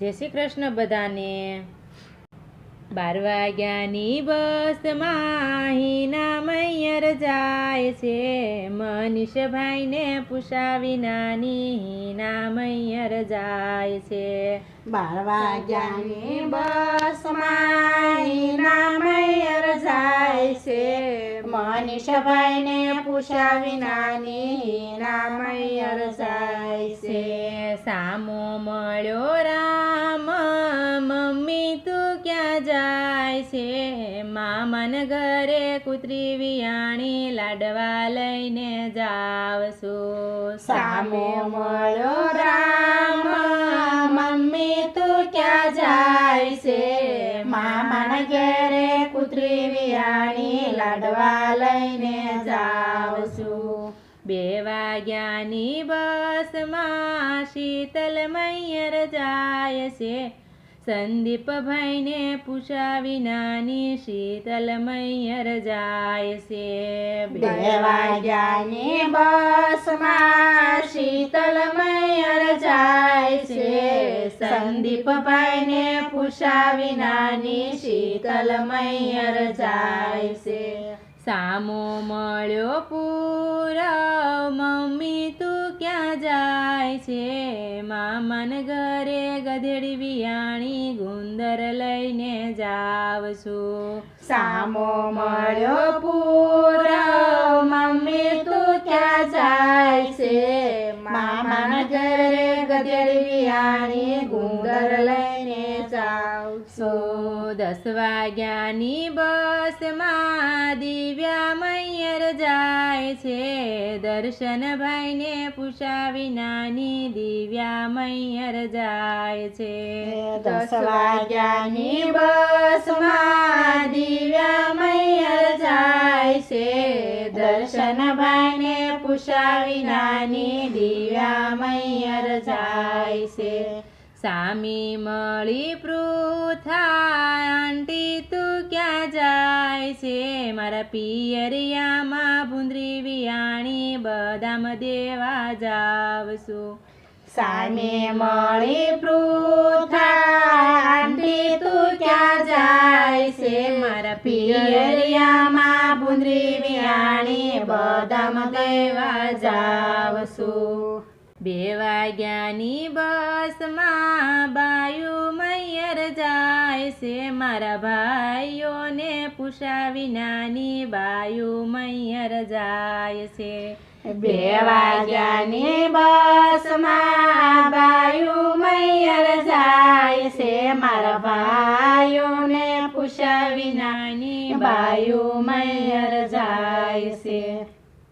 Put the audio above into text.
જય શ્રી કૃષ્ણ બધાને. બાર વાગ્યાની બસ માહીના મૈયર જાય છે. મનીષભાઈને પૂછાવી નાની હિના મૈયર જાય છે. બાર વાગ્યાની બસમાં હિના મૈયર જાય છે. મનીષભાઈને પૂછાવી નાની હિના મૈયર જાય છે. સામો મળ્યો રામ મમ્મી તું ક્યાં જાય છે? મામાન ઘરે કૂતરી વિયાણી લાડવા લઈને જાવશું સામે મળો રામ મમ્મી તું ક્યાં જાય છે? મામન ઘરે કૂતરી વિયાણી લાડવા લઈને જાવશું બે વાગ્યાની બસમાં શીતલ મૈયર જાય છે. સંદીપભાઈને પૂછાવી નાની શીતલ મૈયર જાય છે. બે વાગ્યાની બસમાં શીતલ મૈયર જાય છે. સંદીપભાઈને પૂછાવી નાની શીતલ મૈયર જાય છે. સામો મળ્યો પૂરા મમ્મી તું ક્યાં જાય છે? મામાન ઘરે ગધેડી વિયાણી ગુંદર લઈને જાવશું. સામો મળ્યો પૂરો મમ્મી તું ક્યાં જાય છે? મામાના ઘરે ગધેડી વિયાણી ગુંદર જાઉં સો દસ વાગ્યાની બસમાં દિવ્યા મૈયર જાય છે દર્શનભાઈને પૂછાવી નાની દિવ્યા મૈયર જાય છે દસ વાગ્યાની બસમાં દિવ્યા મૈયર જાય છે દર્શનભાઈને પૂછાવી નાની દિવ્યા મૈયર જાય છે સામી મળી પૃથા આંટી તું ક્યાં જાય છે? મારા પિયરિયામાં ભૂંદરી વિયાણી, બદામ દેવા જાવશું. સામે મળી પૃથા આંટી તું ક્યાં જાય છે? મારા પિયરિયામાં ભૂંદરી વિયાણી, બદામ દેવા જાવશું. બે વાગ્યાની બસમાં બાયુ મૈયર જાય છે મારા ભાઈઓને પૂછાવી નાની બાયુ મૈયર જાય છે. બે વાગ્યાની બસમાં બાયુ મૈયર જાય છે મારા ભાઈઓને પૂછાવી નાની બાયુ મૈયર જાય છે.